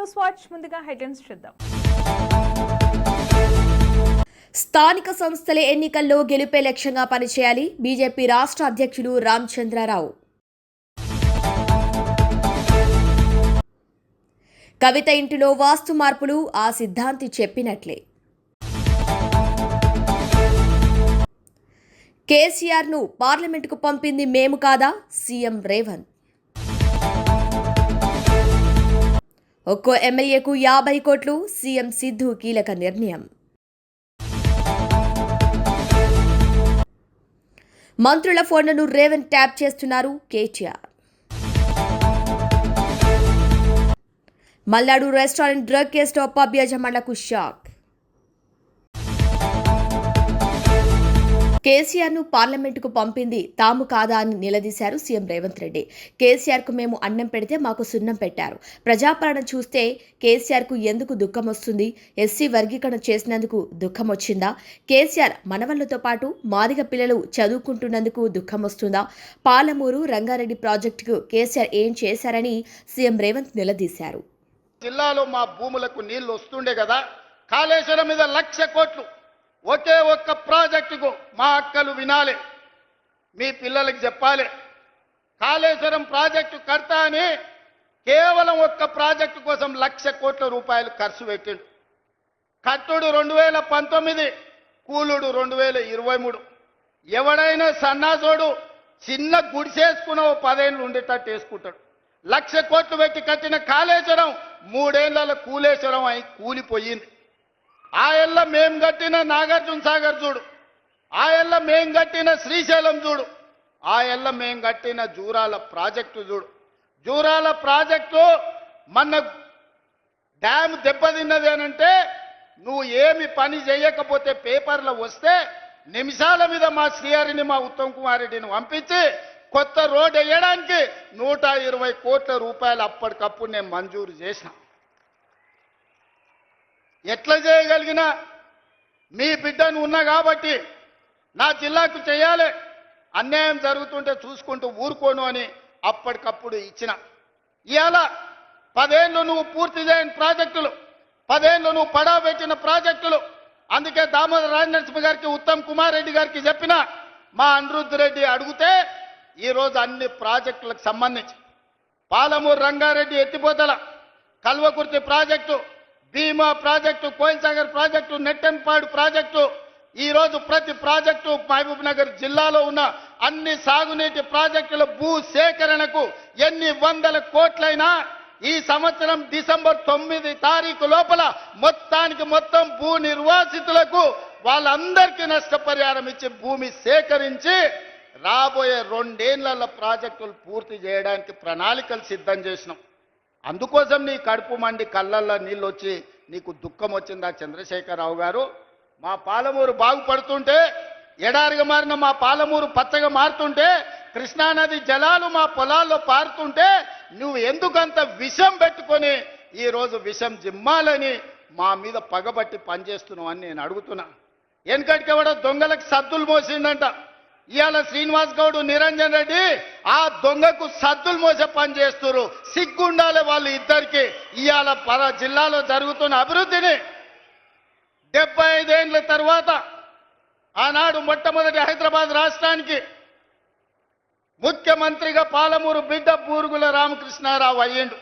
News watch ముందుగా headlines చూద్దాం. స్థానిక సంస్థల ఎన్నికల్లో గెలుపే లక్ష్యంగా పనిచేయాలి బీజేపీ రాష్ట్ర అధ్యక్షుడు రామచంద్రరావు. కవిత ఇంటిలో వాస్తు మార్పులు ఆ సిద్ధాంతి చెప్పినట్లే. కేసీఆర్ను పార్లమెంటుకు పంపింది మేము కాదా? సీఎం రేవంత్. ఒక్కో ఎమ్మెల్యేకు యాభై కోట్లు సీఎం సిద్ధు కీలక నిర్ణయం. మంత్రుల ఫోన్లను రేవంత్ ట్యాప్ చేస్తున్నారు కేటీఆర్. మల్లాడు రెస్టారెంట్ డ్రగ్ కేసులో పబ్ యజమానులకు షాక్. కేసీఆర్ను పార్లమెంటుకు పంపింది తాము కాదా అని నిలదీశారు సీఎం రేవంత్ రెడ్డి. కేసీఆర్కు మేము అన్నం పెడితే మాకు సున్నం పెట్టారు. ప్రజాపాలన చూస్తే కేసీఆర్కు ఎందుకు దుఃఖం వస్తుంది? ఎస్సీ వర్గీకరణ చేసినందుకు దుఃఖం వచ్చిందా? కేసీఆర్ మనవళ్ళతో పాటు మాదిగ పిల్లలు చదువుకుంటున్నందుకు దుఃఖం వస్తుందా? పాలమూరు రంగారెడ్డి ప్రాజెక్టుకు కేసీఆర్ ఏం చేశారని సీఎం రేవంత్ నిలదీశారు. జిల్లాలో మా భూములకు నీళ్ళు వస్తుండే కదా? కాళేశ్వరం మీద లక్ష కోట్లు. ఒకే ఒక్క ప్రాజెక్టుకు మా అక్కలు వినాలి మీ పిల్లలకి చెప్పాలి. కాళేశ్వరం ప్రాజెక్టు కడతా అని కేవలం ఒక్క ప్రాజెక్టు కోసం లక్ష కోట్ల రూపాయలు ఖర్చు పెట్టిండు. కట్టుడు రెండు వేల పంతొమ్మిది కూలుడు రెండు వేల ఇరవై మూడు. ఎవడైనా సన్నాసోడు చిన్న గుడిసేసుకున్న ఓ పదేళ్ళు ఉండేటట్టు వేసుకుంటాడు. లక్ష కోట్లు పెట్టి కట్టిన కాళేశ్వరం మూడేళ్ళ కూలేశ్వరం అయి కూలిపోయింది. ఆ ఎల్ల మేం కట్టిన నాగార్జున సాగర్ చూడు. ఆ ఎల్ల మేం కట్టిన శ్రీశైలం చూడు. ఆ ఎల్ల మేం కట్టిన జూరాల ప్రాజెక్టు చూడు. జూరాల ప్రాజెక్టు మన డ్యామ్ దెబ్బతిన్నది అని అంటే నువ్వు ఏమి పని చేయకపోతే పేపర్లో వస్తే నిమిషాల మీద మా శ్రీహరిని మా ఉత్తమ్ కుమార్ రెడ్డిని పంపించి కొత్త రోడ్ వేయడానికి నూట ఇరవై కోట్ల రూపాయలు అప్పటికప్పుడు నేను మంజూరు చేసిన. ఎట్లా చేయగలిగినా మీ బిడ్డను ఉన్నా కాబట్టి నా జిల్లాకు చేయాలి. అన్యాయం జరుగుతుంటే చూసుకుంటూ ఊరుకోను అని అప్పటికప్పుడు ఇచ్చిన. ఇవాళ పదేళ్ళు నువ్వు పూర్తి చేయని ప్రాజెక్టులు పదేళ్ళు నువ్వు పడా పెట్టిన ప్రాజెక్టులు. అందుకే దామోదర రాజనరసింహ గారికి ఉత్తమ్ కుమార్ రెడ్డి గారికి చెప్పిన మా అనిరుద్ధ రెడ్డి అడిగితే ఈరోజు అన్ని ప్రాజెక్టులకు సంబంధించి పాలమూరు రంగారెడ్డి ఎత్తిపోతల Kalwakurthy project Bhima project Koilsagar project Nettempadu project. ఈరోజు ప్రతి ప్రాజెక్టు మహబూబ్ నగర్ జిల్లాలో ఉన్న అన్ని సాగునీటి ప్రాజెక్టుల భూ సేకరణకు ఎన్ని వందల కోట్లైనా ఈ సంవత్సరం డిసెంబర్ తొమ్మిది తారీఖు లోపల మొత్తానికి మొత్తం భూ నిర్వాసితులకు వాళ్ళందరికీ నష్టపరిహారం ఇచ్చి భూమి సేకరించి రాబోయే రెండేళ్ళ ప్రాజెక్టులు పూర్తి చేయడానికి ప్రణాళికలు సిద్ధం చేసినాం. అందుకోసం నీ కడుపు మండి కళ్ళల్లో నీళ్ళు వచ్చి నీకు దుఃఖం వచ్చిందా చంద్రశేఖరరావు గారు? మా పాలమూరు బాగుపడుతుంటే ఎడారిగా మారిన మా పాలమూరు పచ్చగా మారుతుంటే కృష్ణానది జలాలు మా పొలాల్లో పారుతుంటే నువ్వు ఎందుకంత విషం పెట్టుకొని ఈరోజు విషం జిమ్మాలని మా మీద పగబట్టి పనిచేస్తున్నావు అని నేను అడుగుతున్నా. వెనకటికి ఎవడో దొంగలకు సద్దులు మోసిందంట ఇవాళ శ్రీనివాస్ గౌడ్ నిరంజన్ రెడ్డి ఆ దొంగకు సద్దులు మోసే పని చేస్తున్నారు సిగ్గుండాలి వాళ్ళు ఇద్దరికి. ఇవాళ పర జిల్లాలో జరుగుతున్న అభివృద్ధిని డెబ్బై ఐదేళ్ళ తర్వాత ఆనాడు మొట్టమొదటి హైదరాబాద్ రాష్ట్రానికి ముఖ్యమంత్రిగా పాలమూరు బిడ్డ బూరుగుల రామకృష్ణారావు అయ్యిండు.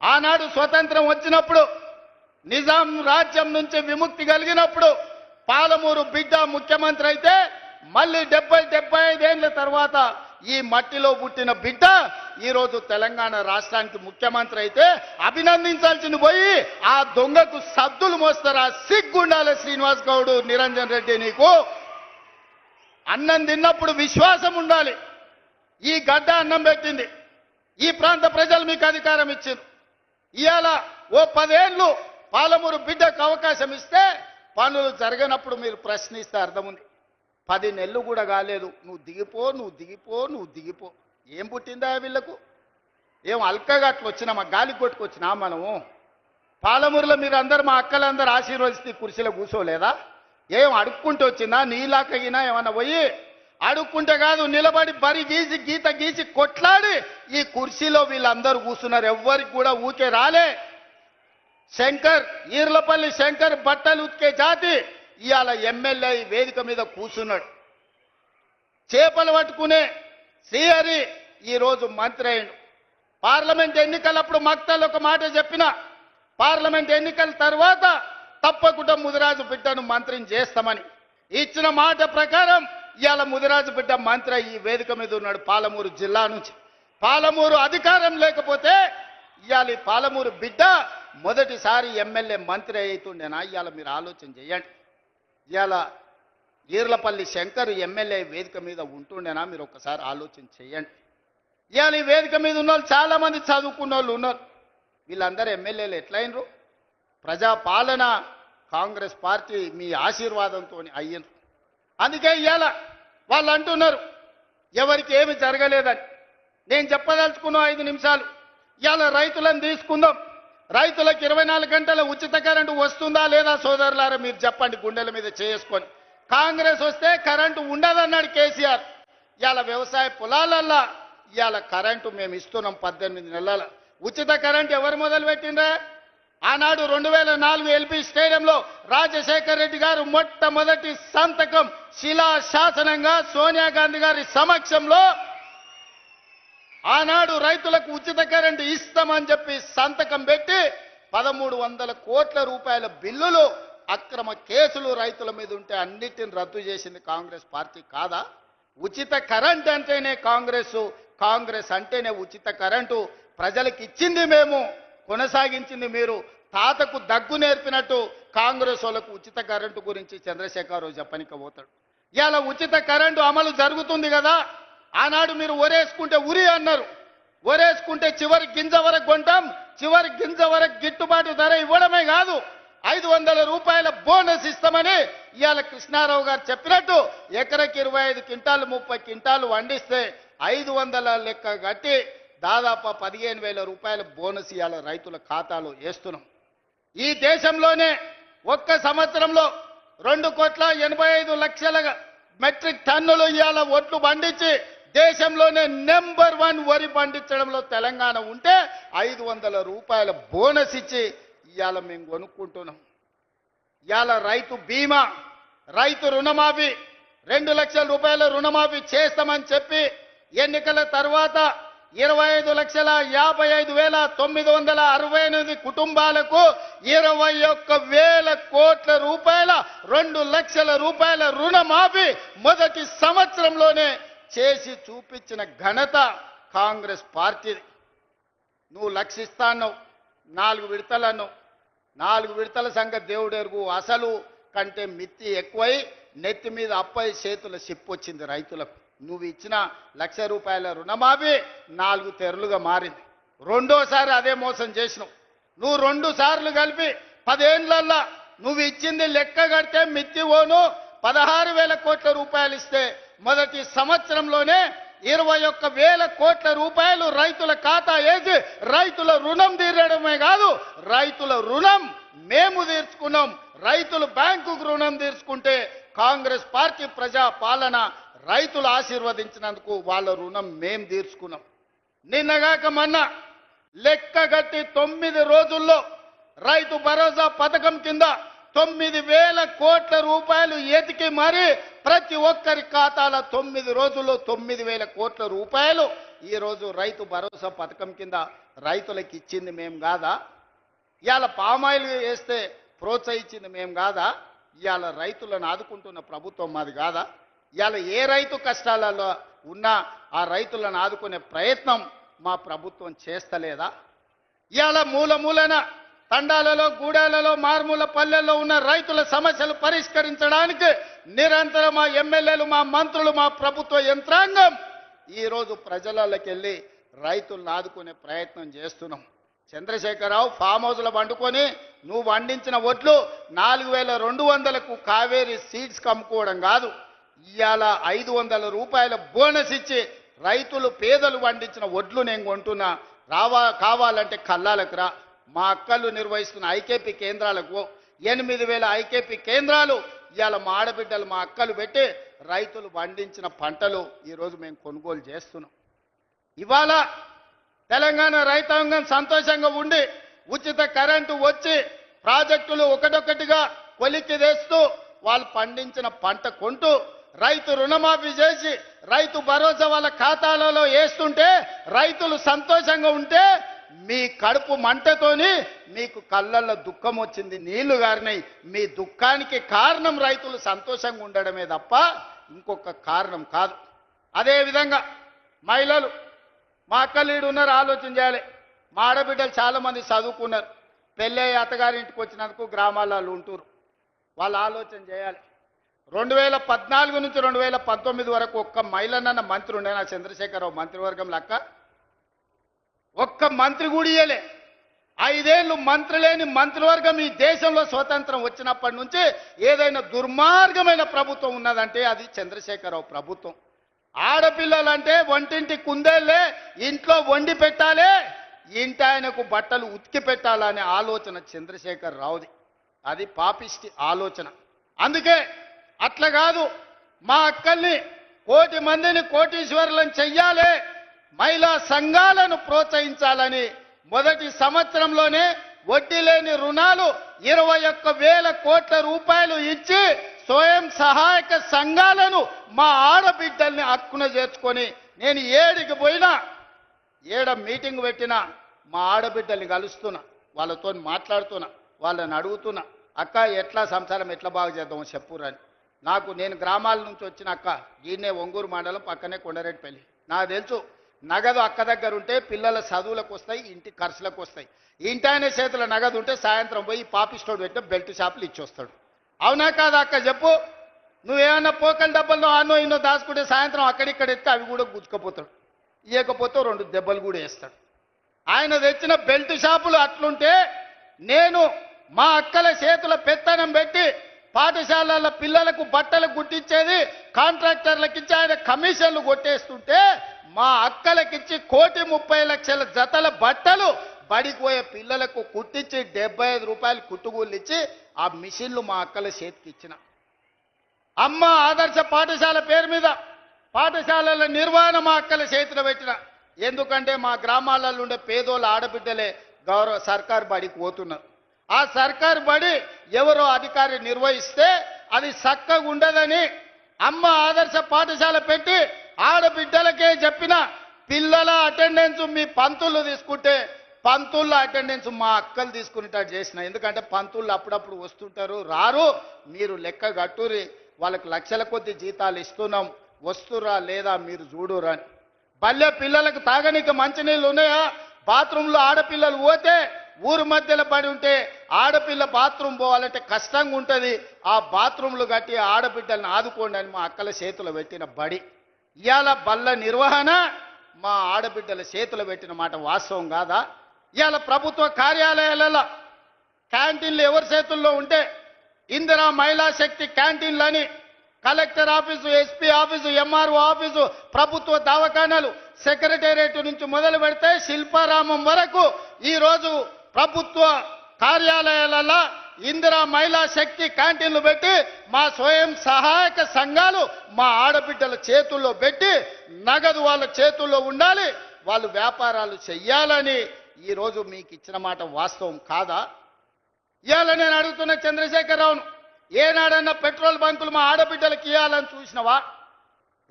ఆనాడు స్వతంత్రం వచ్చినప్పుడు నిజాం రాజ్యం నుంచి విముక్తి కలిగినప్పుడు పాలమూరు బిడ్డ ముఖ్యమంత్రి అయితే మళ్ళీ డెబ్బై డెబ్బై ఐదేళ్ళ తర్వాత ఈ మట్టిలో పుట్టిన బిడ్డ ఈరోజు తెలంగాణ రాష్ట్రానికి ముఖ్యమంత్రి అయితే అభినందించాల్సింది పోయి ఆ దొంగకు సద్దులు మోస్తారా సిగ్గుండాల శ్రీనివాస్ గౌడు నిరంజన్ రెడ్డి నీకు. అన్నం తిన్నప్పుడు విశ్వాసం ఉండాలి. ఈ గడ్డ అన్నం పెట్టింది. ఈ ప్రాంత ప్రజలు మీకు అధికారం ఇచ్చింది. ఇవాళ ఓ పదేళ్ళు పాలమూరు బిడ్డకు అవకాశం ఇస్తే పనులు జరగనప్పుడు మీరు ప్రశ్నిస్తే అర్థం ఉంది పది నెలలు కూడా కాలేదు. నువ్వు దిగిపో నువ్వు దిగిపో నువ్వు దిగిపో. ఏం పుట్టిందా వీళ్ళకు? ఏం అల్కగా అట్లా వచ్చినా మా గాలి కొట్టుకొచ్చినా మనము? పాలమూరులో మీరు అందరు మా అక్కలందరూ ఆశీర్వదిస్తే ఈ కుర్చీలో కూర్చోలేదా? ఏం అడుక్కుంటూ వచ్చిందా? నీలాకగినా ఏమన్నా పోయి అడుక్కుంటే కాదు నిలబడి బరి గీసి గీత గీసి కొట్లాడి ఈ కుర్చీలో వీళ్ళందరూ కూర్చున్నారు. ఎవ్వరికి కూడా ఊకే రాలే. శంకర్ ఈర్లపల్లి శంకర్ బట్టలు ఉతికే జాతి. ఇవాళ ఎమ్మెల్యే ఈ వేదిక మీద కూర్చున్నాడు. చేపలు పట్టుకునే శ్రీహరి ఈరోజు మంత్రి అయిండు పార్లమెంట్ ఎన్నికలప్పుడు మక్తలు ఒక మాట చెప్పిన పార్లమెంట్ ఎన్నికల తర్వాత తప్పకుండా ముదిరాజు బిడ్డను మంత్రిని చేస్తామని. ఇచ్చిన మాట ప్రకారం ఇవాళ ముదిరాజు బిడ్డ మంత్రి ఈ వేదిక మీద ఉన్నాడు పాలమూరు జిల్లా నుంచి. పాలమూరు అధికారం లేకపోతే ఇవాళ పాలమూరు బిడ్డ మొదటిసారి ఎమ్మెల్యే మంత్రి అవుతుండేనా ఇవాళ మీరు ఆలోచన చేయండి. ఇవాళ ఈర్లపల్లి శంకర్ ఎమ్మెల్యే వేదిక మీద ఉంటుండేనా? మీరు ఒకసారి ఆలోచన చేయండి. ఇవాళ ఈ వేదిక మీద ఉన్న వాళ్ళు చాలామంది చదువుకున్న వాళ్ళు ఉన్నారు. వీళ్ళందరూ ఎమ్మెల్యేలు ఎట్లయినరు? ప్రజాపాలన కాంగ్రెస్ పార్టీ మీ ఆశీర్వాదంతో అయ్యిండ్రు. అందుకే ఇవాళ వాళ్ళు అంటున్నారు ఎవరికి ఏమి జరగలేదని. నేను చెప్పదలుచుకున్న ఐదు నిమిషాలు ఇవాళ రైతులను తీసుకుందాం. రైతులకు ఇరవై నాలుగు గంటల ఉచిత కరెంటు వస్తుందా లేదా సోదరులారా మీరు చెప్పండి గుండెల మీద చేసుకొని. కాంగ్రెస్ వస్తే కరెంటు ఉండదన్నాడు కేసీఆర్. ఇవాళ వ్యవసాయ పొలాలల్లా ఇవాళ కరెంటు మేము ఇస్తున్నాం పద్దెనిమిది నెలల. ఉచిత కరెంటు ఎవరు మొదలుపెట్టిండ్రా? ఆనాడు రెండు వేల నాలుగు ఎల్పి స్టేడియంలో రాజశేఖర్ రెడ్డి గారు మొట్టమొదటి సంతకం శిలా శాసనంగా సోనియా గాంధీ గారి సమక్షంలో ఆనాడు రైతులకు ఉచిత కరెంటు ఇస్తామని చెప్పి సంతకం పెట్టి పదమూడు వందల కోట్ల రూపాయల బిల్లులు అక్రమ కేసులు రైతుల మీద ఉంటే అన్నిటిని రద్దు చేసింది కాంగ్రెస్ పార్టీ కాదా? ఉచిత కరెంట్ అంటేనే కాంగ్రెస్ కాంగ్రెస్ అంటేనే ఉచిత కరెంటు. ప్రజలకు ఇచ్చింది మేము కొనసాగించింది మీరు. తాతకు దగ్గు నేర్పినట్టు కాంగ్రెస్ వాళ్ళకు ఉచిత కరెంటు గురించి చంద్రశేఖరరావు చెప్పనిక పోతాడు. ఇవాళ ఉచిత కరెంటు అమలు జరుగుతుంది కదా? ఆనాడు మీరు ఒరేసుకుంటే ఉరి అన్నారు. ఒరేసుకుంటే చివరి గింజ వరకు కొంటాం. చివరి గింజ వరకు గిట్టుబాటు ధర ఇవ్వడమే కాదు. ఐదు వందల రూపాయల బోనస్ ఇస్తామని ఇవాళ కృష్ణారావు గారు చెప్పినట్టు ఎకరకి ఇరవై ఐదు క్వింటాలు ముప్పై క్వింటాలు వండిస్తే ఐదు వందల లెక్క కట్టి దాదాపు పదిహేను వేల రూపాయల బోనస్ ఇవాళ రైతుల ఖాతాలో వేస్తున్నాం. ఈ దేశంలోనే ఒక్క సంవత్సరంలో రెండు కోట్ల ఎనభై ఐదు లక్షల మెట్రిక్ టన్నులు ఇవాళ ఒట్లు పండించి దేశంలోనే నెంబర్ వన్ వరి పండించడంలో తెలంగాణ ఉంటే ఐదు వందల రూపాయల బోనస్ ఇచ్చి ఇవాళ మేము కొనుక్కుంటున్నాం. ఇవాళ రైతు బీమా రైతు రుణమాఫీ రెండు లక్షల రూపాయల రుణమాఫీ చేస్తామని చెప్పి ఎన్నికల తర్వాత ఇరవై ఐదు లక్షల యాభై ఐదు వేల తొమ్మిది వందల అరవై ఎనిమిది కుటుంబాలకు ఇరవై ఒక్క వేల కోట్ల రూపాయల రెండు లక్షల రూపాయల రుణమాఫీ మొదటి సంవత్సరంలోనే చేసి చూపించిన ఘనత కాంగ్రెస్ పార్టీది నువ్వు లక్షిస్తాన్నావు నాలుగు విడతలను నాలుగు విడతల సంగతి దేవుడెరుగు అసలు కంటే మిత్తి ఎక్కువై నెత్తి మీద అప్పై చేతుల సిప్పు వచ్చింది రైతులకు. నువ్వు ఇచ్చిన లక్ష రూపాయల రుణమాఫీ నాలుగు తెరలుగా మారింది. రెండోసారి అదే మోసం చేసినావు. నువ్వు రెండు సార్లు కలిపి పదేండ్లల్లా నువ్వు ఇచ్చింది లెక్క కడితే మిత్తి ఓను పదహారు వేల కోట్ల రూపాయలు ఇస్తే మొదటి సంవత్సరంలోనే ఇరవై ఒక్క వేల కోట్ల రూపాయలు రైతుల ఖాతా వేసి రైతుల రుణం తీరడమే కాదు రైతుల రుణం మేము తీర్చుకున్నాం. రైతులు బ్యాంకుకు రుణం తీర్చుకుంటే కాంగ్రెస్ పార్టీ ప్రజా పాలన రైతులు ఆశీర్వదించినందుకు వాళ్ళ రుణం మేం తీర్చుకున్నాం. నిన్నగాక మొన్న లెక్కగట్టి తొమ్మిది రోజుల్లో రైతు భరోసా పథకం కింద తొమ్మిది వేల కోట్ల రూపాయలు ఎతికి మరి ప్రతి ఒక్కరి ఖాతాల తొమ్మిది రోజుల్లో తొమ్మిది వేల కోట్ల రూపాయలు ఈరోజు రైతు భరోసా పథకం కింద రైతులకు ఇచ్చింది మేము కాదా? ఇవాళ పామాయిల్ వేస్తే ప్రోత్సహించింది మేము కాదా? ఇవాళ రైతులను ఆదుకుంటున్న ప్రభుత్వం మాది కాదా? ఇవాళ ఏ రైతు కష్టాలలో ఉన్నా ఆ రైతులను ఆదుకునే ప్రయత్నం మా ప్రభుత్వం చేస్తలేదా? ఇవాళ మూల మూలన తండాలలో గూడాలలో మారుమూల పల్లెల్లో ఉన్న రైతుల సమస్యలు పరిష్కరించడానికి నిరంతరం మా ఎమ్మెల్యేలు మా మంత్రులు మా ప్రభుత్వ యంత్రాంగం ఈరోజు ప్రజలకి వెళ్ళి రైతులను ఆదుకునే ప్రయత్నం చేస్తున్నాం. చంద్రశేఖరరావు ఫామ్ హౌస్లో వండుకొని నువ్వు వండించిన ఒడ్లు నాలుగు వేల రెండు వందలకు కావేరీ సీడ్స్ కమ్ముకోవడం కాదు. ఇవాళ ఐదు వందల రూపాయల బోనస్ ఇచ్చి రైతులు పేదలు వండించిన ఒడ్లు నేను కొంటున్నా. రావా కావాలంటే కల్లాలకు రా. మా అక్కలు నిర్వహిస్తున్న ఐకేపీ కేంద్రాలకు ఎనిమిది వేల ఐకేపీ కేంద్రాలు ఇవాళ మా ఆడబిడ్డలు మా అక్కలు పెట్టి రైతులు పండించిన పంటలు ఈరోజు మేము కొనుగోలు చేస్తున్నాం. ఇవాళ తెలంగాణ రైతాంగం సంతోషంగా ఉండి ఉచిత కరెంటు వచ్చి ప్రాజెక్టులు ఒకటొకటిగా కొలిక్కి తెస్తూ వాళ్ళు పండించిన పంట కొంటూ రైతు రుణమాఫీ చేసి రైతు భరోసా వాళ్ళ ఖాతాలలో వేస్తుంటే రైతులు సంతోషంగా ఉంటే మీ కడుపు మంటతోని మీకు కళ్ళల్లో దుఃఖం వచ్చింది నీళ్ళు గారినాయి. మీ దుఃఖానికి కారణం రైతులు సంతోషంగా ఉండడమే తప్ప ఇంకొక కారణం కాదు. అదే విధంగా మహిళలు మా అక్కలీడు ఉన్నారు ఆలోచన చేయాలి. మా ఆడబిడ్డలు చాలామంది చదువుకున్నారు. పెళ్ళే అత్తగారింటికి వచ్చినందుకు గ్రామాలలో ఉంటారు వాళ్ళు ఆలోచన చేయాలి. రెండు వేల పద్నాలుగు నుంచి రెండు వేల పంతొమ్మిది వరకు ఒక్క మహిళనన్న మంత్రి ఉండే నా చంద్రశేఖరరావు మంత్రివర్గం లెక్క ఒక్క మంత్రి కూడా ఇయ్యలే. ఐదేళ్ళు మంత్రి లేని మంత్రివర్గం ఈ దేశంలో స్వతంత్రం వచ్చినప్పటి నుంచి ఏదైనా దుర్మార్గమైన ప్రభుత్వం ఉన్నదంటే అది చంద్రశేఖరరావు ప్రభుత్వం. ఆడపిల్లలంటే వంటింటి కుందేళ్ళే ఇంట్లో వండి పెట్టాలి ఇంటి ఆయనకు బట్టలు ఉతికి పెట్టాలనే ఆలోచన చంద్రశేఖర్ రావుది అది పాపిష్టి ఆలోచన. అందుకే అట్లా కాదు మా అక్కల్ని కోటి మందిని కోటీశ్వరులను చెయ్యాలి మహిళా సంఘాలను ప్రోత్సహించాలని మొదటి సంవత్సరంలోనే వడ్డీ లేని రుణాలు ఇరవై ఒక్క వేల కోట్ల రూపాయలు ఇచ్చి స్వయం సహాయక సంఘాలను మా ఆడబిడ్డల్ని హక్కున చేర్చుకొని నేను ఏడికి పోయినా ఏడ మీటింగ్ పెట్టినా మా ఆడబిడ్డల్ని కలుస్తున్నా వాళ్ళతో మాట్లాడుతున్నా వాళ్ళని అడుగుతున్నా అక్క ఎట్లా సంసారం ఎట్లా బాగు చేద్దామో చెప్పురని నాకు నేను గ్రామాల నుంచి వచ్చిన అక్క ఈయనే ఒంగూరు మండలం పక్కనే కొండరెడ్డిపల్లి. నాకు తెలుసు నగదు అక్క దగ్గర ఉంటే పిల్లల చదువులకు వస్తాయి ఇంటి ఖర్చులకు వస్తాయి. ఇంటి ఆయన చేతుల నగదు ఉంటే సాయంత్రం పోయి పాపిస్టోడ్ పెట్టిన బెల్ట్ షాపులు ఇచ్చొస్తాడు. అవునా కాదా అక్క చెప్పు. నువ్వేమన్నా పోకల డబ్బల్లో ఆనో ఇన్నో దాచుకుంటే సాయంత్రం అక్కడిక్కడ ఎత్తే అవి కూడా గుచ్చుకపోతాడు. ఇవ్వకపోతే రెండు దెబ్బలు కూడా వేస్తాడు. ఆయన తెచ్చిన బెల్ట్ షాపులు అట్లుంటే నేను మా అక్కల చేతుల పెత్తనం పెట్టి పాఠశాలల పిల్లలకు బట్టలు గుట్టించేది కాంట్రాక్టర్లకు ఇచ్చి ఆయన కమిషన్లు కొట్టేస్తుంటే మా అక్కలకిచ్చి కోటి ముప్పై లక్షల జతల బట్టలు బడికి పోయే పిల్లలకు కుట్టించి డెబ్బై ఐదు రూపాయలు కుట్టుగూళ్ళు ఇచ్చి ఆ మిషన్లు మా అక్కల చేతికి ఇచ్చిన అమ్మ ఆదర్శ పాఠశాల పేరు మీద పాఠశాలల నిర్వహణ మా అక్కల చేతిలో పెట్టిన. ఎందుకంటే మా గ్రామాలలో ఉండే పేదోళ్ళ ఆడబిడ్డలే గౌరవ సర్కారు బడికి పోతున్నారు. ఆ సర్కారు బడి ఎవరో అధికారి నిర్వహిస్తే అది చక్కగా ఉండదని అమ్మ ఆదర్శ పాఠశాల పెట్టి ఆడబిడ్డలకే చెప్పిన పిల్లల అటెండెన్స్ మీ పంతులు తీసుకుంటే పంతుళ్ళ అటెండెన్స్ మా అక్కలు తీసుకునేటట్టు చేసిన. ఎందుకంటే పంతుళ్ళు అప్పుడప్పుడు వస్తుంటారు రారు. మీరు లెక్క కట్టురి వాళ్ళకి లక్షల కొద్ది జీతాలు ఇస్తున్నాం. వస్తురా లేదా మీరు చూడురా అని. పల్లె పిల్లలకు తాగనీకి మంచినీళ్ళు ఉన్నాయా? బాత్రూంలో ఆడపిల్లలు పోతే ఊరు మధ్యలో పడి ఉంటే ఆడపిల్ల బాత్రూమ్ పోవాలంటే కష్టంగా ఉంటుంది ఆ బాత్రూంలు కట్టి ఆడబిడ్డలను ఆదుకోండి అని మా అక్కల చేతిలో పెట్టిన బడి. ఇవాళ బల్ల నిర్వహణ మా ఆడబిడ్డల చేతులు పెట్టిన మాట వాస్తవం కాదా? ఇవాళ ప్రభుత్వ కార్యాలయాలలో క్యాంటీన్లు ఎవరి చేతుల్లో ఉంటే Indira Mahila Shakti క్యాంటీన్లని collector office SP office MRO office ప్రభుత్వ దవాఖానాలు సెక్రటేరియట్ నుంచి మొదలు పెడితే శిల్పారామం వరకు ఈరోజు ప్రభుత్వ కార్యాలయాలలో ఇందిరా మహిళా శక్తి క్యాంటీన్లు పెట్టి మా స్వయం సహాయక సంఘాలు మా ఆడబిడ్డల చేతుల్లో పెట్టి నగదు వాళ్ళ చేతుల్లో ఉండాలి వాళ్ళు వ్యాపారాలు చెయ్యాలని ఈరోజు మీకు ఇచ్చిన మాట వాస్తవం కాదా? ఇవాళ నేను అడుగుతున్న చంద్రశేఖరరావును ఏనాడన్నా పెట్రోల్ బంకులు మా ఆడబిడ్డలకు ఇవ్వాలని చూసినవా?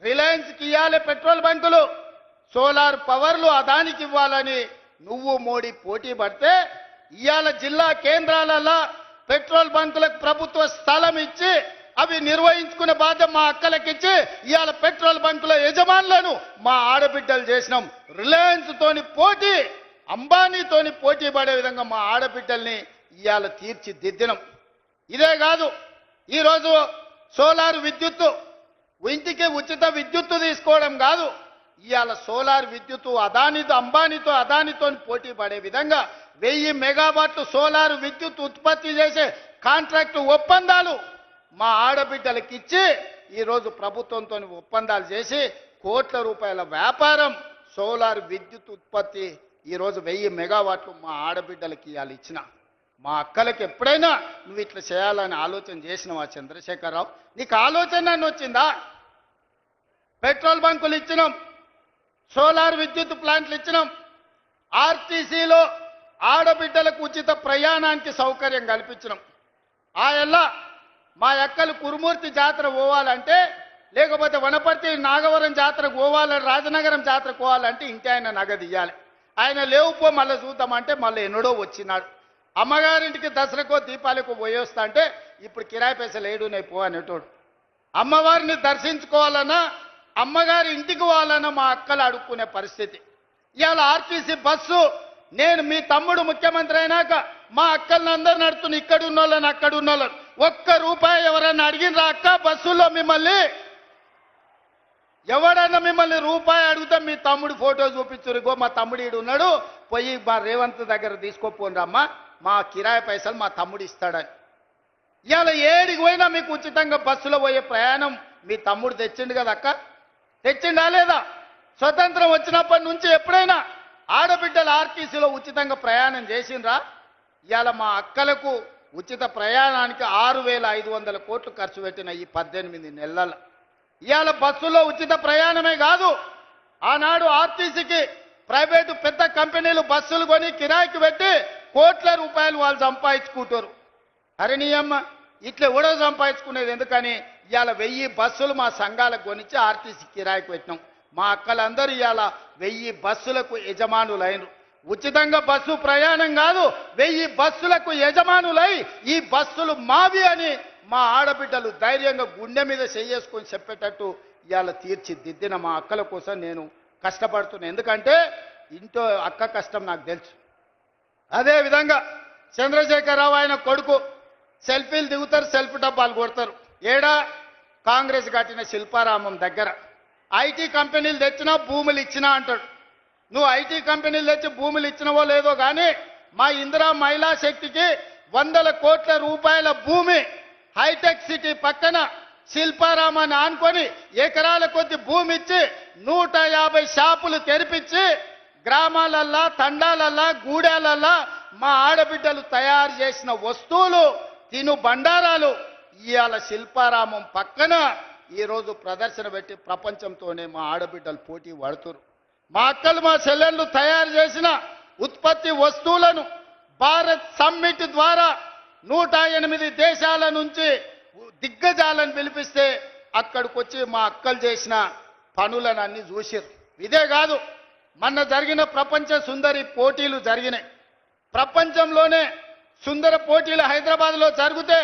రిలయన్స్కి ఇవ్వాలి పెట్రోల్ బంకులు సోలార్ పవర్లు అదానికి ఇవ్వాలని నువ్వు మోడీ పోటీ పడితే ఇవాళ జిల్లా కేంద్రాలలో పెట్రోల్ బంకులకు ప్రభుత్వ స్థలం ఇచ్చి అవి నిర్వహించుకునే బాధ్యత మా అక్కలకిచ్చి ఇవాళ పెట్రోల్ బంకుల యజమానులను మా ఆడబిడ్డలు చేసినాం. రిలయన్స్ తోని పోటీ అంబానీతోని పోటీ పడే విధంగా మా ఆడబిడ్డల్ని ఇవాళ తీర్చిదిద్దినం. ఇదే కాదు ఈరోజు సోలార్ విద్యుత్తు ఇంటికి ఉచిత విద్యుత్తు తీసుకోవడం కాదు ఇవాళ సోలార్ విద్యుత్తు అదానితో అంబానీతో అదానితో పోటీ పడే విధంగా వెయ్యి మెగావాట్లు సోలార్ విద్యుత్ ఉత్పత్తి చేసే కాంట్రాక్టు ఒప్పందాలు మా ఆడబిడ్డలకి ఇచ్చి ఈరోజు ప్రభుత్వంతో ఒప్పందాలు చేసి కోట్ల రూపాయల వ్యాపారం సోలార్ విద్యుత్ ఉత్పత్తి ఈరోజు వెయ్యి మెగావాట్లు మా ఆడబిడ్డలకి ఇవ్వాలి ఇచ్చిన. మా అక్కలకి ఎప్పుడైనా నువ్వు ఇట్లా చేయాలని ఆలోచన చేసినవా చంద్రశేఖరరావు? నీకు ఆలోచన వచ్చిందా? పెట్రోల్ బంకులు ఇచ్చినాం సోలార్ విద్యుత్ ప్లాంట్లు ఇచ్చినాం ఆర్టీసీలో ఆడబిడ్డలకు ఉచిత ప్రయాణానికి సౌకర్యం కల్పించినాం ఆ మా ఎక్కలు కురుమూర్తి జాతర పోవాలంటే లేకపోతే వనపర్తి నాగవరం జాతర పోవాలని రాజనగరం జాతర పోవాలంటే ఇంటి ఆయన నగదు ఇవ్వాలి ఆయన లేవుపో మళ్ళీ చూద్దామంటే మళ్ళీ ఎన్నడో వచ్చినాడు. అమ్మగారింటికి దసరాకో దీపాలకు పోయేస్తా అంటే ఇప్పుడు కిరాయి పైసలు ఏడున్నాయి పో అనేటోడు. అమ్మవారిని దర్శించుకోవాలన్నా అమ్మగారి ఇంటికి పోవాలన్నా మా అక్కలు అడుక్కునే పరిస్థితి. ఇవాళ ఆర్టీసీ బస్సు నేను మీ తమ్ముడు ముఖ్యమంత్రి అయినాక మా అక్కల్ని అందరు నడుతున్న ఇక్కడ ఉన్న వాళ్ళని అక్కడ ఉన్న వాళ్ళని ఒక్క రూపాయి ఎవరైనా అడిగినరా అక్క బస్సులో మిమ్మల్ని? ఎవడన్నా మిమ్మల్ని రూపాయి అడిగితే మీ తమ్ముడు ఫోటో చూపించరు. ఇగో మా తమ్ముడు ఈడు ఉన్నాడు. పోయి మా రేవంత్ దగ్గర తీసుకోపోండి మా కిరాయి పైసలు మా తమ్ముడు ఇస్తాడని. ఇవాళ ఏడికి పోయినా మీకు ఉచితంగా బస్సులో పోయే ప్రయాణం మీ తమ్ముడు తెచ్చిండు కదా అక్క? తెచ్చిండా లేదా? స్వతంత్రం వచ్చినప్పటి నుంచి ఎప్పుడైనా ఆడబిడ్డలు ఆర్టీసీలో ఉచితంగా ప్రయాణం చేసిండ్రా? ఇవాళ మా అక్కలకు ఉచిత ప్రయాణానికి ఆరు వేల ఐదు వందల కోట్లు ఖర్చు పెట్టిన ఈ పద్దెనిమిది నెలల. ఇవాళ బస్సులో ఉచిత ప్రయాణమే కాదు ఆనాడు ఆర్టీసీకి ప్రైవేటు పెద్ద కంపెనీలు బస్సులు కొని కిరాయికి పెట్టి కోట్ల రూపాయలు వాళ్ళు సంపాదించుకుంటారు. అరే అమ్మ ఇట్లా కూడా సంపాదించుకునేది ఎందుకని? ఇవాళ వెయ్యి బస్సులు మా సంఘాలకు కొనిచ్చి ఆర్టీసీ కిరాయికి పెట్టినాం. మా అక్కలందరూ ఇవాళ వెయ్యి బస్సులకు యజమానులైన ఉచితంగా బస్సు ప్రయాణం కాదు వెయ్యి బస్సులకు యజమానులై ఈ బస్సులు మావి అని మా ఆడబిడ్డలు ధైర్యంగా గుండె మీద చేసుకొని చెప్పేటట్టు ఇవాళ తీర్చిదిద్దిన మా అక్కల కోసం నేను కష్టపడుతున్నా. ఎందుకంటే ఇంట్లో అక్క కష్టం నాకు తెలుసు. అదే విధంగా చంద్రశేఖరరావు ఆయన కొడుకు సెల్ఫీలు దిగుతారు సెల్ఫీ డబ్బాలు కొడతారు. ఏడా? కాంగ్రెస్ కట్టిన శిల్పారామం దగ్గర. ఐటీ కంపెనీలు తెచ్చినా భూములు ఇచ్చినా అంటాడు. నువ్వు ఐటీ కంపెనీలు తెచ్చి భూములు ఇచ్చినవో లేదో కానీ మా ఇందిరా మహిళా శక్తికి వందల కోట్ల రూపాయల భూమి హైటెక్ సిటీ పక్కన శిల్పారామాన్ని ఆనుకొని ఎకరాల కొద్ది భూమి ఇచ్చి నూట యాభై షాపులు తెరిపించి గ్రామాలల్లా తండాలల్లా గూడాలల్లా మా ఆడబిడ్డలు తయారు చేసిన వస్తువులు తిను బండారాలు ఇవాళ శిల్పారామం పక్కన ఈరోజు ప్రదర్శన పెట్టి ప్రపంచంతోనే మా ఆడబిడ్డలు పోటీ పడుతురు. మా అక్కలు మా చెల్లెళ్ళు తయారు చేసిన ఉత్పత్తి వస్తువులను భారత్ సమ్మిట్ ద్వారా నూట ఎనిమిది దేశాల నుంచి దిగ్గజాలను పిలిపిస్తే అక్కడికి వచ్చి మా అక్కలు చేసిన పనులను అన్ని చూసిరు ఇదే కాదు మొన్న జరిగిన ప్రపంచ సుందరి పోటీలు జరిగినాయి. ప్రపంచంలోనే సుందర పోటీలు హైదరాబాద్లో జరిగితే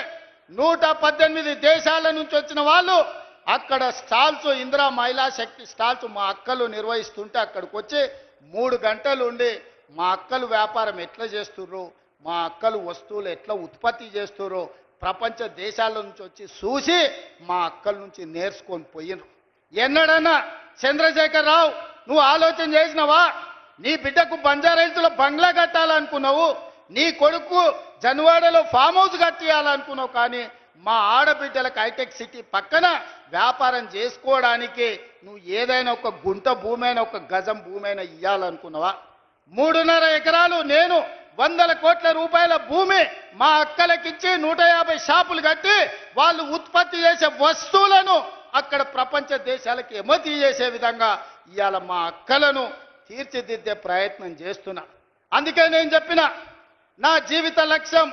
నూట పద్దెనిమిది దేశాల నుంచి వచ్చిన వాళ్ళు అక్కడ స్టాల్స్ ఇందిరా మహిళా శక్తి స్టాల్స్ మా అక్కలు నిర్వహిస్తుంటే అక్కడికి వచ్చి మూడు గంటలు ఉండి మా అక్కలు వ్యాపారం ఎట్లా చేస్తుర్రు మా అక్కలు వస్తువులు ఎట్లా ఉత్పత్తి చేస్తుర్రో ప్రపంచ దేశాల నుంచి వచ్చి చూసి మా అక్కల నుంచి నేర్చుకొని పోయిన ఎన్నడన్నా చంద్రశేఖర్ రావు నువ్వు ఆలోచన చేసినావా? నీ బిడ్డకు బంజారైతులో బంగ్లా కట్టాలనుకున్నావు నీ కొడుకు జన్వాడలో ఫామ్ హౌస్ కట్టియాలనుకున్నావు కానీ మా ఆడబిడ్డలకు హైటెక్ సిటీ పక్కన వ్యాపారం చేసుకోవడానికి నువ్వు ఏదైనా ఒక గుంట భూమైనా ఒక గజం భూమైనా ఇవ్వాలనుకున్నావా మూడున్నర ఎకరాలు నేను వందల కోట్ల రూపాయల భూమి మా అక్కలకిచ్చి నూట యాభై షాపులు కట్టి వాళ్ళు ఉత్పత్తి చేసే వస్తువులను అక్కడ ప్రపంచ దేశాలకు ఎమతి చేసే విధంగా ఇవాళ మా అక్కలను తీర్చిదిద్దే ప్రయత్నం చేస్తున్నా. అందుకే నేను చెప్పిన నా జీవిత లక్ష్యం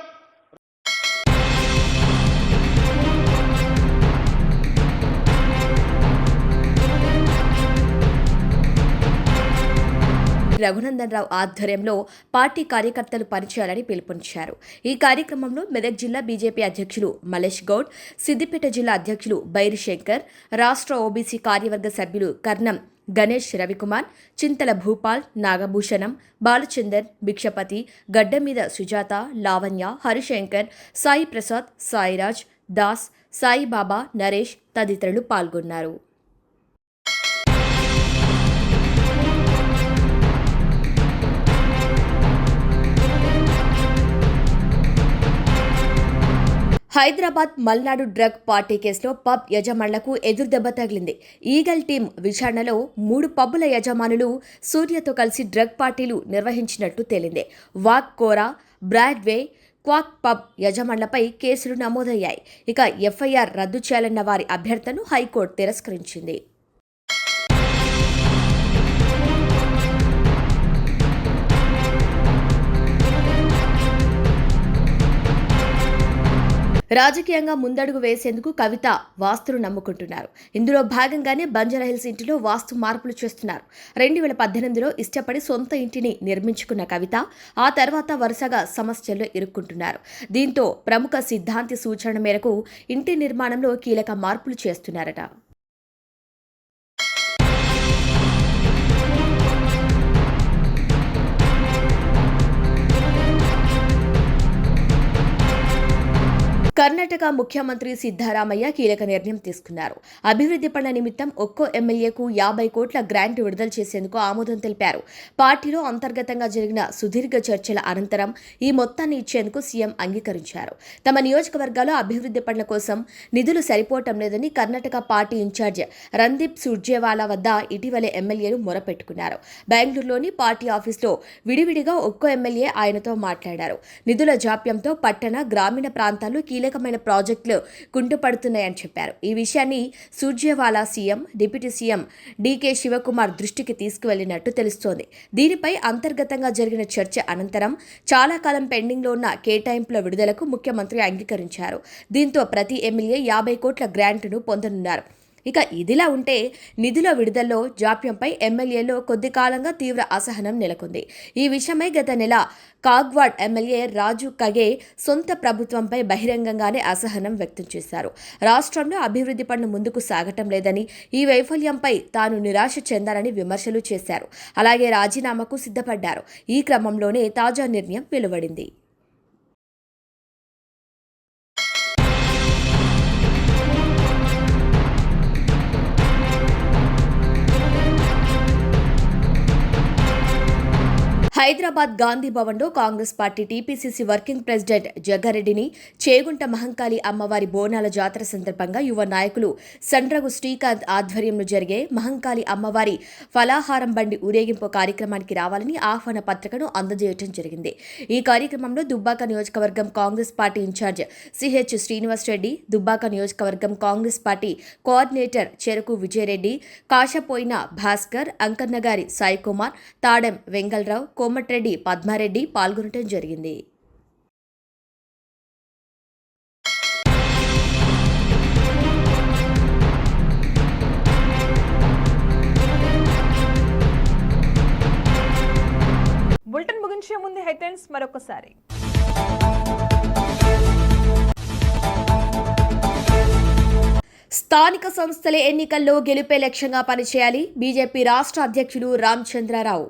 రఘునందన్ రావు ఆధ్వర్యంలో పార్టీ కార్యకర్తలు పనిచేయాలని పిలుపునిచ్చారు. ఈ కార్యక్రమంలో మెదక్ జిల్లా బీజేపీ అధ్యక్షులు మలేష్ గౌడ్ సిద్దిపేట జిల్లా అధ్యక్షులు బైరి శంకర్ రాష్ట్ర ఓబీసీ కార్యవర్గ సభ్యులు కర్ణం గణేష్ రవికుమార్ చింతల భూపాల్ నాగభూషణం బాలచందర్ భిక్షపతి గడ్డ మీద సుజాత లావణ్య హరిశంకర్ సాయి ప్రసాద్ సాయిరాజ్ దాస్ సాయిబాబా నరేష్ తదితరులు పాల్గొన్నారు. హైదరాబాద్ మల్నాడు డ్రగ్ పార్టీ కేసులో పబ్ యజమానులకు ఎదురుదెబ్బ తగిలింది. ఈగల్ టీం విచారణలో మూడు పబ్బుల యజమానులు సూర్యతో కలిసి డ్రగ్ పార్టీలు నిర్వహించినట్టు తేలింది. వాక్ కోరా బ్రాడ్వే క్వాక్ పబ్ యజమానులపై కేసులు నమోదయ్యాయి. ఇక ఎఫ్ఐఆర్ రద్దు చేయాలన్న వారి అభ్యర్థనను హైకోర్టు తిరస్కరించింది. రాజకీయంగా ముందడుగు వేసేందుకు కవిత వాస్తును నమ్ముకుంటున్నారు. ఇందులో భాగంగానే బంజారాహిల్స్ ఇంటిలో వాస్తు మార్పులు చేస్తున్నారు. రెండు వేల పద్దెనిమిదిలో ఇష్టపడి సొంత ఇంటిని నిర్మించుకున్న కవిత ఆ తర్వాత వరుసగా సమస్యల్లో ఇరుక్కుంటున్నారు. దీంతో ప్రముఖ సిద్ధాంతి సూచన మేరకు ఇంటి నిర్మాణంలో కీలక మార్పులు చేస్తున్నారట. కర్ణాటక ముఖ్యమంత్రి సిద్ధారామయ్య కీలక నిర్ణయం తీసుకున్నారు. అభివృద్ధి పనుల నిమిత్తం ఒక్కో ఎమ్మెల్యేకు యాభై కోట్ల గ్రాంట్ విడుదల చేసేందుకు ఆమోదం తెలిపారు. పార్టీలో అంతర్గతంగా జరిగిన సుదీర్ఘ చర్చల అనంతరం ఈ మొత్తాన్ని ఇచ్చేందుకు సీఎం అంగీకరించారు. తమ నియోజకవర్గాల్లో అభివృద్ధి పనుల కోసం నిధులు సరిపోవటం లేదని కర్ణాటక పార్టీ ఇన్ఛార్జ్ రందీప్ సుర్జేవాలా వద్ద ఇటీవలే ఎమ్మెల్యేలు మొరపెట్టుకున్నారు. బెంగళూరులోని పార్టీ ఆఫీసులో విడివిడిగా ఒక్కో ఎమ్మెల్యే ఆయనతో మాట్లాడారు. నిధుల జాప్యంతో పట్టణ గ్రామీణ ప్రాంతాల్లో కీలకమైన ప్రాజెక్టులు కుంటుపడుతున్నాయని చెప్పారు. ఈ విషయాన్ని Surjewala CM deputy CM DK Shivakumar దృష్టికి తీసుకువెళ్ళినట్టు తెలుస్తోంది. దీనిపై అంతర్గతంగా జరిగిన చర్చ అనంతరం చాలా కాలం పెండింగ్లో ఉన్న కేటాయింపుల విడుదలకు ముఖ్యమంత్రి అంగీకరించారు. దీంతో ప్రతి ఎమ్మెల్యే యాభై కోట్ల గ్రాంట్ను పొందనున్నారు. ఇక ఇదిలా ఉంటే నిధుల విడుదలలో జాప్యంపై ఎమ్మెల్యేలో కొద్ది కాలంగా తీవ్ర అసహనం నెలకొంది. ఈ విషయమై గత నెల కాగ్వాడ్ ఎమ్మెల్యే రాజు కగే సొంత ప్రభుత్వంపై బహిరంగంగానే అసహనం వ్యక్తం చేశారు. రాష్ట్రంలో అభివృద్ధి పనులు ముందుకు సాగటం లేదని ఈ వైఫల్యంపై తాను నిరాశ చెందాలని విమర్శలు చేశారు. అలాగే రాజీనామాకు సిద్ధపడ్డారు. ఈ క్రమంలోనే తాజా నిర్ణయం వెలువడింది. హైదరాబాద్ గాంధీ భవన్లో Congress party TPCC working president జగ్గారెడ్డిని Chegunta Mahankali అమ్మవారి బోనాల జాతర సందర్భంగా యువ నాయకులు సండ్రగు శ్రీకాంత్ ఆధ్వర్యంలో జరిగే మహంకాళి అమ్మవారి ఫలాహారం బండి ఊరేగింపు కార్యక్రమానికి రావాలని ఆహ్వాన పత్రికను అందజేయటం జరిగింది. ఈ కార్యక్రమంలో దుబ్బాక నియోజకవర్గం Congress party incharge CH Srinivas Reddy Dubbaka నియోజకవర్గం కాంగ్రెస్ పార్టీ కోఆర్డినేటర్ చెరుకు విజయరెడ్డి కాశపోయిన భాస్కర్ అంకన్నగారి సాయికుమార్ తాడెం వెంగళరావు కోమటిరెడ్డి పద్మారెడ్డి పాల్గొనడం జరిగింది. బులెటిన్ ముగించే ముందు హెడ్లైన్స్ మరొకసారి. స్థానిక సంస్థల ఎన్నికల్లో గెలుపే లక్ష్యంగా పనిచేయాలి బీజేపీ రాష్ట్ర అధ్యక్షులు రామచంద్రరావు.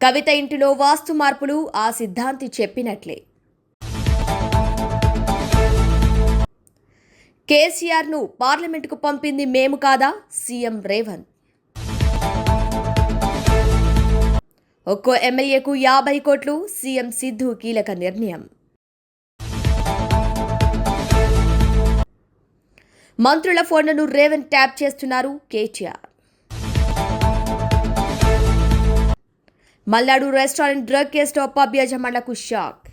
కవిత ఇంటిలో వాస్తు మార్పులు ఆ సిద్ధాంతి చెప్పినట్లే. కేసీఆర్ను పార్లమెంటుకు పంపింది మేము కాదా? సీఎం రేవంత్. ఒక్కో ఎమ్మెల్యేకు యాభై కోట్లు సీఎం సిద్ధు కీలక నిర్ణయం. మంత్రుల ఫోన్లను రేవంత్ ట్యాప్ చేస్తున్నారు కేటీఆర్. మల్నాడు రెస్టారెంట్ డ్రగ్ కేసులో పబ్ యజమానులకు షాక్